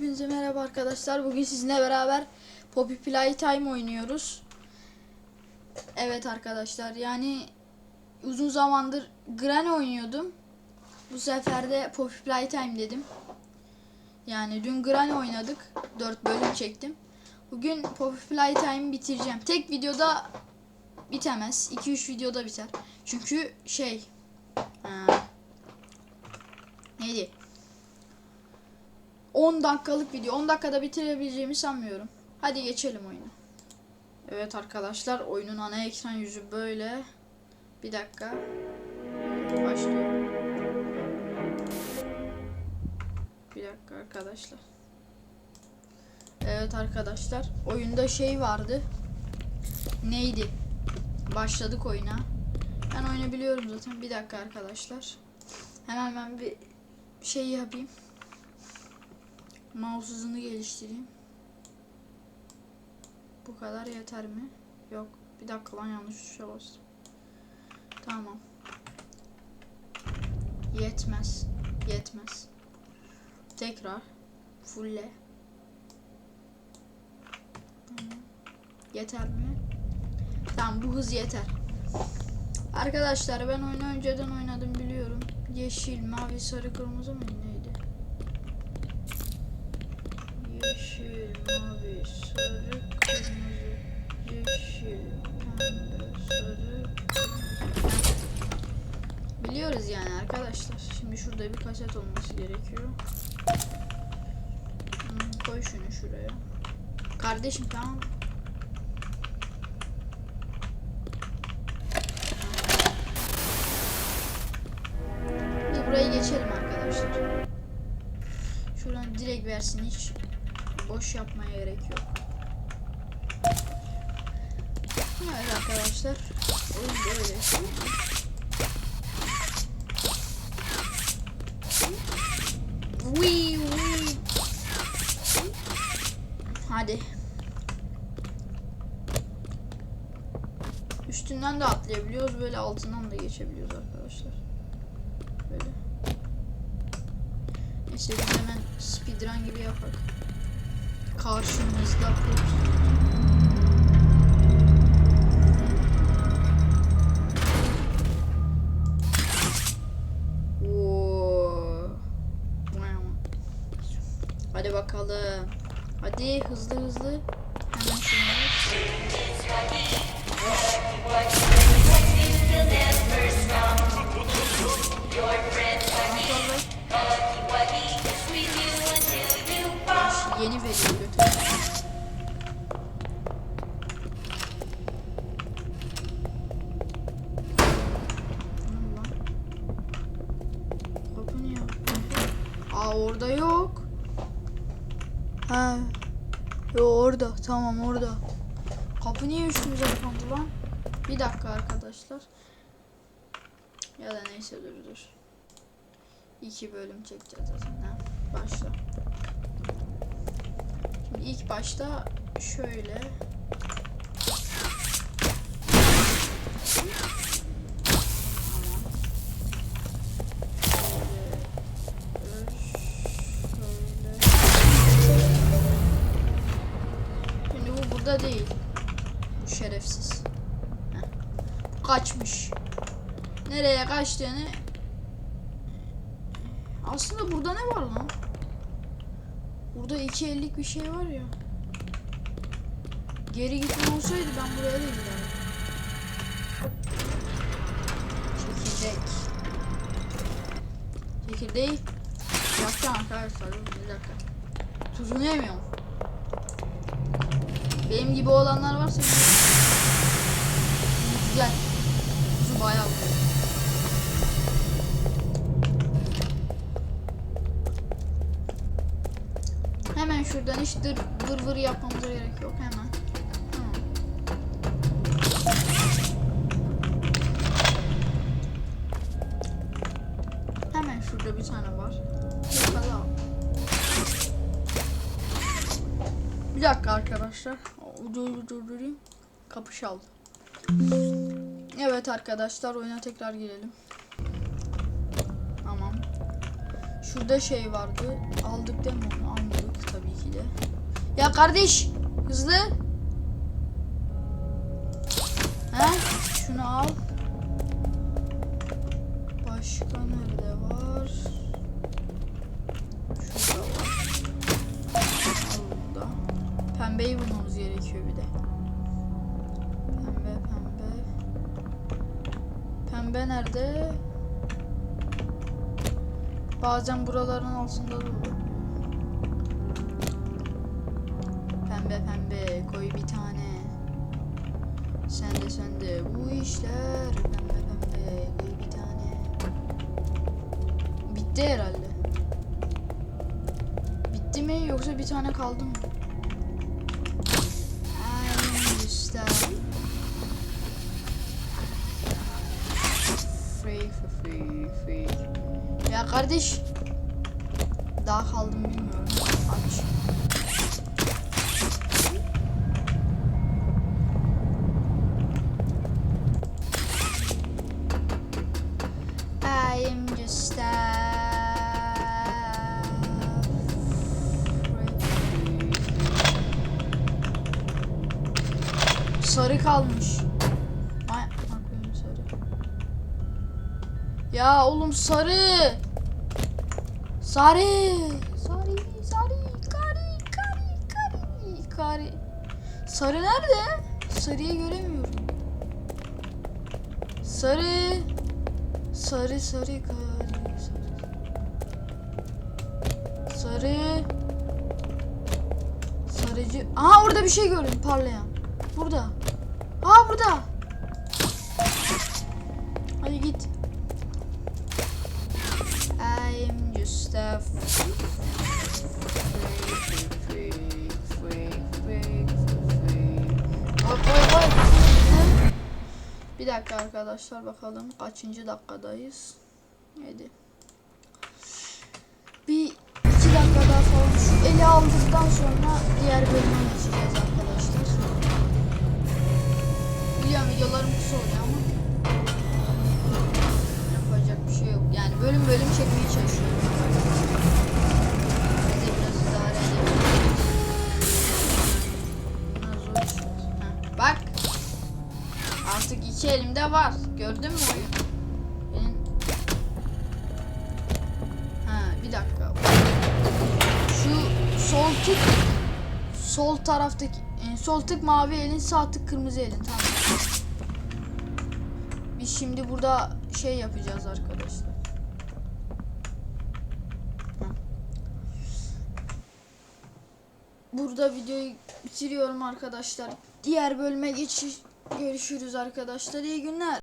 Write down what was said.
Hepinize merhaba arkadaşlar. Bugün sizinle beraber Poppy Playtime oynuyoruz. Evet arkadaşlar yani uzun zamandır Granny oynuyordum. Bu sefer de Poppy Playtime dedim. Yani dün Granny oynadık. 4 bölüm çektim. Bugün Poppy Playtime'ı bitireceğim. Tek videoda bitemez. 2-3 videoda biter. Çünkü şey... Ha, neydi? 10 dakikalık video. 10 dakikada bitirebileceğimi sanmıyorum. Hadi geçelim oyuna. Evet arkadaşlar oyunun ana ekran yüzü böyle. Bir dakika. Başlıyor. Bir dakika arkadaşlar. Evet arkadaşlar. Oyunda şey vardı. Neydi? Başladık oyuna. Ben oyunu biliyorum zaten. Bir dakika arkadaşlar. Hemen ben bir şey yapayım. Mouse hızını geliştireyim. Bu kadar yeter mi? Yok. Bir dakika lan yanlış tuşa bastım. Tamam. Yetmez. Yetmez. Tekrar. Fulle. Yeter mi? Tamam bu hız yeter. Arkadaşlar ben oyunu önceden oynadım biliyorum. Yeşil, mavi, sarı, kırmızı mı neydi? Yeşil, mavi, sarı, kırmızı. Yeşil, pembe, sarı, kırmızı. Biliyoruz yani arkadaşlar. Şimdi şurada bir kaset olması gerekiyor. Hmm, koy şunu şuraya. Kardeşim tamam. Burayı geçelim arkadaşlar. Şuradan direkt versin hiç boş yapmaya gerek yok. Evet arkadaşlar. Oyun böyle. Wee wee. Hadi. Üstünden de atlayabiliyoruz. Böyle altından da geçebiliyoruz arkadaşlar. Böyle. Neyse biz hemen speedrun gibi yapak. Karşımızda kurt. Aa orada yok. Ha. Yo orada. Tamam orada. Kapı niye üstümüze kapandı lan? Bir dakika arkadaşlar. Ya da neyse dur dur. İki bölüm çekeceğiz. Ha, Başla. Şimdi ilk başta şöyle. Burada değil. Şerefsiz. Heh. Kaçmış. Nereye kaçtığını aslında burada ne var lan? Burada iki ellik bir şey var ya. Geri gitme olsaydı ben buraya da giderdim. Çekirdek. Çekirdeği yapacağım arkadaşlar. Bir dakika. Tuzunu yemiyorum. Benim gibi olanlar varsa güzel. Tuzu bayağı güzel. Hemen şuradan hiç dır, vır vır yapmamıza gerek yok hemen. Hemen şurada bir tane var. Bir dakika arkadaşlar. Ucu durdurayım. Kapı çaldı. Evet arkadaşlar oyuna tekrar girelim. Tamam. Şurada şey vardı. Aldık değil mi onu? Tabii. Ya kardeş hızlı. He? Şunu al. Başka nerede var? Şurada var. Al burada. Pembeyi bulmamız Pembe nerede? Bazen buraların altında da oluyor. Pembe pembe koy bir tane. Sen de sen de bu işler pembe pembe koy bir tane. Bitti herhalde. Bitti mi yoksa bir tane kaldı mı? I'm just freak. Ya kardeş. Daha kaldım bilmiyorum. Aç. Sarı kalmış. Ya oğlum sarı. Sarı. Sarı, sarı, kari, kari, kari, kari. Sarı nerede? Sarıyı göremiyorum. Sarı. Sarı, sarı, kari, sarı. Sarı. Sarıcı. Aha orada bir şey gördüm parlayan. Burada. Aa burada. Hadi git. Arkadaşlar bakalım kaçıncı dakikadayız. Hadi. Bir iki dakika daha falan şu eli aldıktan sonra diğer bölüme geçeceğiz arkadaşlar. Biliyorum videolarım kısa oluyor ama Gördün mü oyun? Ha bir dakika. Şu sol tık sol taraftaki e, sol tık mavi elin sağ tık kırmızı elin tamam. Biz şimdi burada şey yapacağız arkadaşlar. Burada videoyu bitiriyorum arkadaşlar. Diğer bölüme geçiş görüşürüz arkadaşlar. İyi günler.